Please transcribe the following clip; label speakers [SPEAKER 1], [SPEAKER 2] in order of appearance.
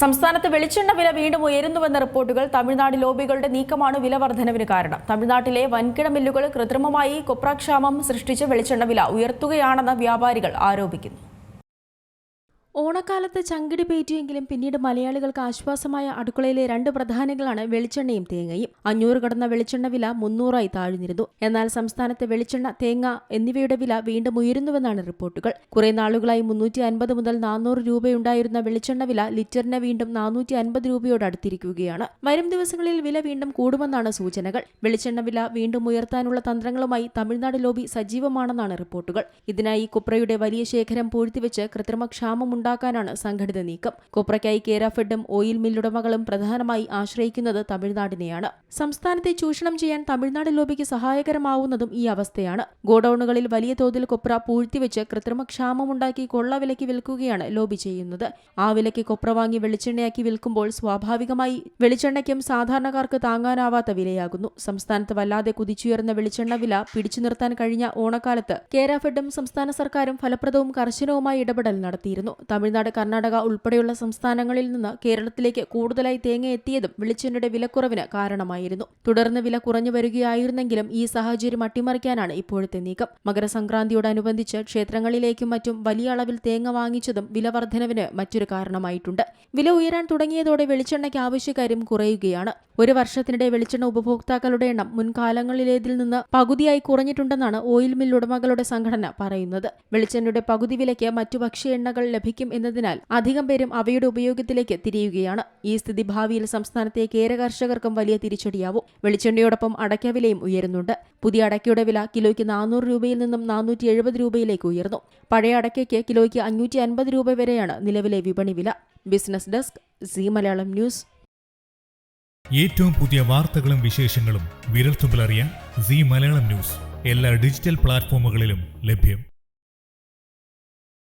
[SPEAKER 1] സംസ്ഥാനത്ത് വെളിച്ചെണ്ണ വില വീണ്ടും ഉയരുന്നുവെന്ന റിപ്പോർട്ടുകൾ തമിഴ്നാട് ലോബികളുടെ നീക്കമാണ് വില വർധനവിന് കാരണം. തമിഴ്നാട്ടിലെ വൻകിട മില്ലുകൾ കൃത്രിമമായി കൊപ്രാക്ഷാമം സൃഷ്ടിച്ച് വെളിച്ചെണ്ണ വില ഉയർത്തുകയാണെന്ന് വ്യാപാരികൾ ആരോപിക്കുന്നു. ഓണക്കാലത്ത് ചങ്കിടി പേറ്റിയെങ്കിലും പിന്നീട് മലയാളികൾക്ക് ആശ്വാസമായ അടുക്കളയിലെ രണ്ട് പ്രധാനങ്ങളാണ് വെളിച്ചെണ്ണയും തേങ്ങയും. അഞ്ഞൂറ് കടന്ന വെളിച്ചെണ്ണ വില മുന്നൂറായി താഴ്ന്നിരുന്നു. എന്നാൽ സംസ്ഥാനത്തെ വെളിച്ചെണ്ണ തേങ്ങ എന്നിവയുടെ വില വീണ്ടും ഉയരുന്നുവെന്നാണ് റിപ്പോർട്ടുകൾ. കുറെ നാളുകളായി മുന്നൂറ്റി അൻപത് മുതൽ നാനൂറ് രൂപയുണ്ടായിരുന്ന വെളിച്ചെണ്ണ വില ലിറ്ററിന് വീണ്ടും നാനൂറ്റി അൻപത് രൂപയോട് അടുത്തിരിക്കുകയാണ്. വരും ദിവസങ്ങളിൽ വില വീണ്ടും കൂടുമെന്നാണ് സൂചനകൾ. വെളിച്ചെണ്ണ വില വീണ്ടും ഉയർത്താനുള്ള തന്ത്രങ്ങളുമായി തമിഴ്നാട് ലോബി സജീവമാണെന്നാണ് റിപ്പോർട്ടുകൾ. ഇതിനായി കുപ്രയുടെ വലിയ ശേഖരം പൂഴ്ത്തിവെച്ച് കൃത്രിമക്ഷാമം ഉണ്ടാക്കാനാണ് സംഘടിത നീക്കം. കൊപ്രയ്ക്കായി കേരാഫെഡും ഓയിൽ മില്ലുടമകളും പ്രധാനമായി ആശ്രയിക്കുന്നത് തമിഴ്നാടിനെയാണ്. സംസ്ഥാനത്തെ ചൂഷണം ചെയ്യാൻ തമിഴ്നാട് ലോബിക്ക് സഹായകരമാവുന്നതും ഈ അവസ്ഥയാണ്. ഗോഡൌണുകളിൽ വലിയ തോതിൽ കൊപ്ര പൂഴ്ത്തിവെച്ച് കൊള്ള വിലയ്ക്ക് വിൽക്കുകയാണ് ലോബി ചെയ്യുന്നത്. ആ വിലയ്ക്ക് കൊപ്ര വാങ്ങി വെളിച്ചെണ്ണയാക്കി വിൽക്കുമ്പോൾ സ്വാഭാവികമായി വെളിച്ചെണ്ണയ്ക്കും സാധാരണക്കാർക്ക് താങ്ങാനാവാത്ത വിലയാകുന്നു. സംസ്ഥാനത്ത് വല്ലാതെ കുതിച്ചുയർന്ന വെളിച്ചെണ്ണ വില പിടിച്ചു നിർത്താൻ കഴിഞ്ഞ ഓണക്കാലത്ത് കേരാഫെഡും സംസ്ഥാന സർക്കാരും ഫലപ്രദവും കർശനവുമായ ഇടപെടൽ നടത്തിയിരുന്നു. തമിഴ്നാട് കർണാടക ഉൾപ്പെടെയുള്ള സംസ്ഥാനങ്ങളിൽ നിന്ന് കേരളത്തിലേക്ക് കൂടുതലായി തേങ്ങ എത്തിയതും വെളിച്ചെണ്ണയുടെ വിലക്കുറവിന് കാരണമായിരുന്നു. തുടർന്ന് വില കുറഞ്ഞു വരികയായിരുന്നെങ്കിലും ഈ സാഹചര്യം അട്ടിമറിക്കാനാണ് ഇപ്പോഴത്തെ നീക്കം. മകരസംക്രാന്തിയോടനുബന്ധിച്ച് ക്ഷേത്രങ്ങളിലേക്കും മറ്റും വലിയ അളവിൽ തേങ്ങ വാങ്ങിച്ചതും വില വർധനവിന് മറ്റൊരു കാരണമായിട്ടുണ്ട്. വില ഉയരാൻ തുടങ്ങിയതോടെ വെളിച്ചെണ്ണയ്ക്ക് ആവശ്യക്കാരും കുറയുകയാണ്. ഒരു വർഷത്തിനിടെ വെളിച്ചെണ്ണ ഉപഭോക്താക്കളുടെ എണ്ണം മുൻകാലങ്ങളിലേതിൽ നിന്ന് പകുതിയായി കുറഞ്ഞിട്ടുണ്ടെന്നാണ് ഓയിൽ മിൽ ഉടമകളുടെ സംഘടന പറയുന്നത്. വെളിച്ചെണ്ണയുടെ പകുതി വിലയ്ക്ക് മറ്റു ഭക്ഷ്യ എണ്ണകൾ ലഭിക്കും എന്നതിനാൽ അധികം പേരും അവയുടെ ഉപയോഗത്തിലേക്ക് തിരിയുകയാണ്. ഈ സ്ഥിതി ഭാവിയിൽ സംസ്ഥാനത്തെ കേര കർഷകർക്കും വലിയ തിരിച്ചടിയാവും. വെളിച്ചെണ്ണയോടൊപ്പം അടയ്ക്ക വിലയും ഉയരുന്നുണ്ട്. പുതിയ അടയ്ക്കയുടെ വില കിലോയ്ക്ക് നാനൂറ് രൂപയിൽ നിന്നും നാനൂറ്റി എഴുപത് രൂപയിലേക്ക് ഉയർന്നു. പഴയ അടയ്ക്കയ്ക്ക് കിലോയ്ക്ക് അഞ്ഞൂറ്റി അൻപത് രൂപ വരെയാണ് നിലവിലെ വിപണി വില. Business desk Zee Malayalam news.
[SPEAKER 2] ഏറ്റവും പുതിയ വാർത്തകളും വിശേഷങ്ങളും വിരൽത്തുമ്പിലറിയാൻ സി മലയാളം ന്യൂസ്. എല്ലാ ഡിജിറ്റൽ പ്ലാറ്റ്ഫോമുകളിലും ലഭ്യം.